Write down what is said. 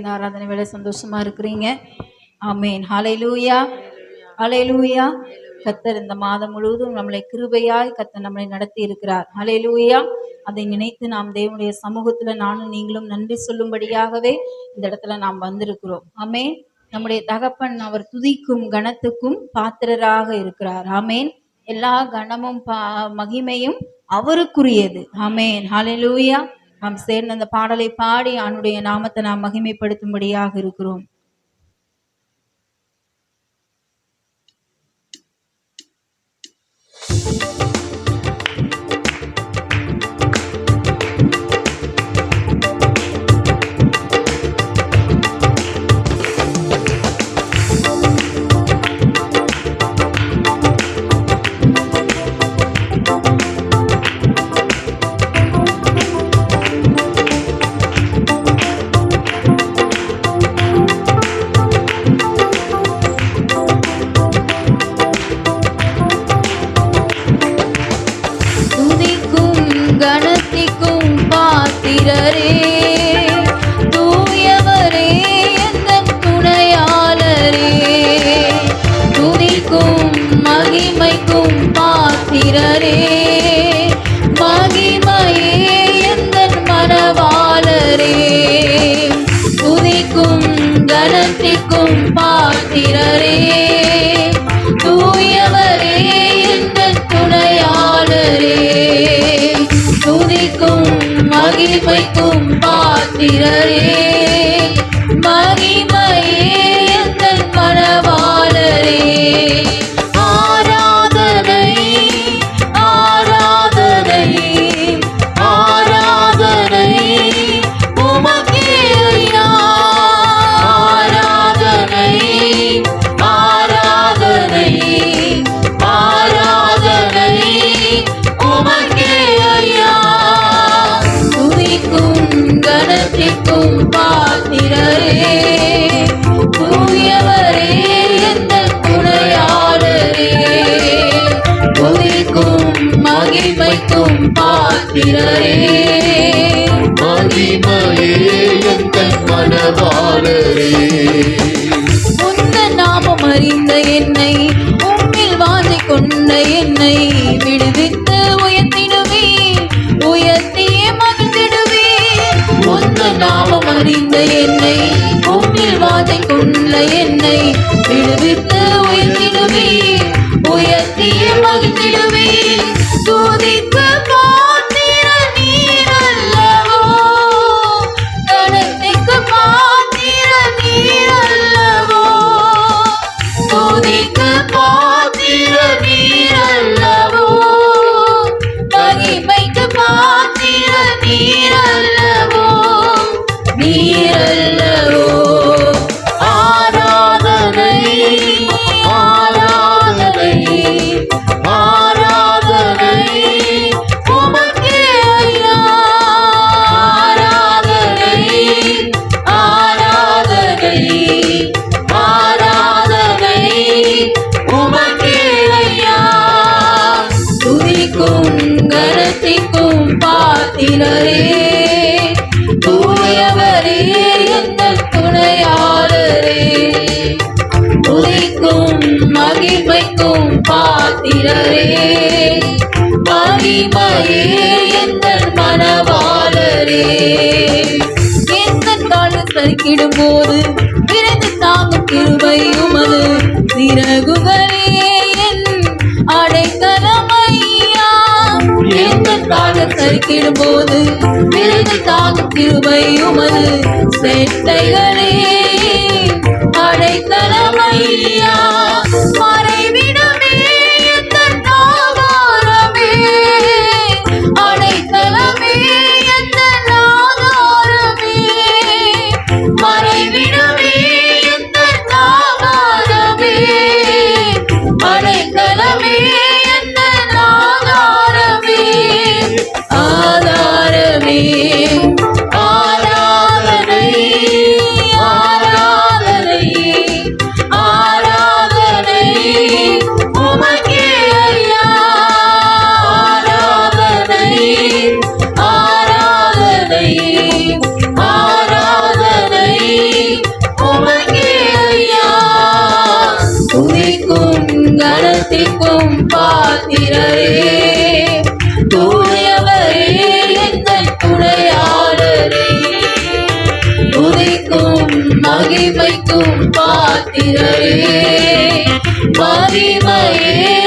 இந்த ஆராதனை வேலை சந்தோஷமா இருக்கிறீங்க. ஆமேன். ஹalleluya. லூயா கத்தர் இந்த மாதம் முழுவதும் நம்மளை கிருபையாய் கத்தர் நம்மளை நடத்தி இருக்கிறார். ஹalleluya. அதை நினைத்து நாம் தேவனுடைய சமூகத்துல நானும் நீங்களும் நன்றி சொல்லும்படியாகவே இந்த இடத்துல நாம் வந்திருக்கிறோம். ஆமேன். நம்முடைய தகப்பன் அவர் துதிக்கும் கணத்துக்கும் பாத்திரராக இருக்கிறார். ஆமேன். எல்லா கணமும் பா மகிமையும் அவருக்குரியது. ஆமேன். ஹalleluya. நாம் சேர்ந்து அந்த பாடலை பாடி அவனுடைய நாமத்தை நாம் மகிமைப்படுத்தும்படியாக இருக்கிறோம். மகிமைக்கும் பாத்திரரே. கணத்திற்கும் பாத்திரரே தூயவரே எந்த துணையாளரே. துதிக்கும் மகிமைக்கும் பாத்திரரே. மகிமையே எங்கள் மனவாளரே. அறிந்த என்னை உம்மில் வாதை கொண்ட என்னை விடுவித்து உயர்த்திடுவே உயர்த்திய மகிழ்ந்திடுவே பாத்திரரே. தூயவரே எந்த துணையாளரே துதிக்கும் மகிமைக்கும் பாத்திரரே. மகிமையே எந்த மனவாளரே எந்த காலம் சரிக்கிடும் போது விரைந்து தாங்கும் கிருபை உமது சிறகுகளே எந்த காலம் போது விரைந்து தாங்கும் கிருபை உமது செட்டைகளே அடைக்கலமையா நடத்திக்கும் பாத்திரரே. தூயவரே எங்கள் துணையாளரே. உதைக்கும் மகிமைக்கும் பாத்திரரே. மகிமையே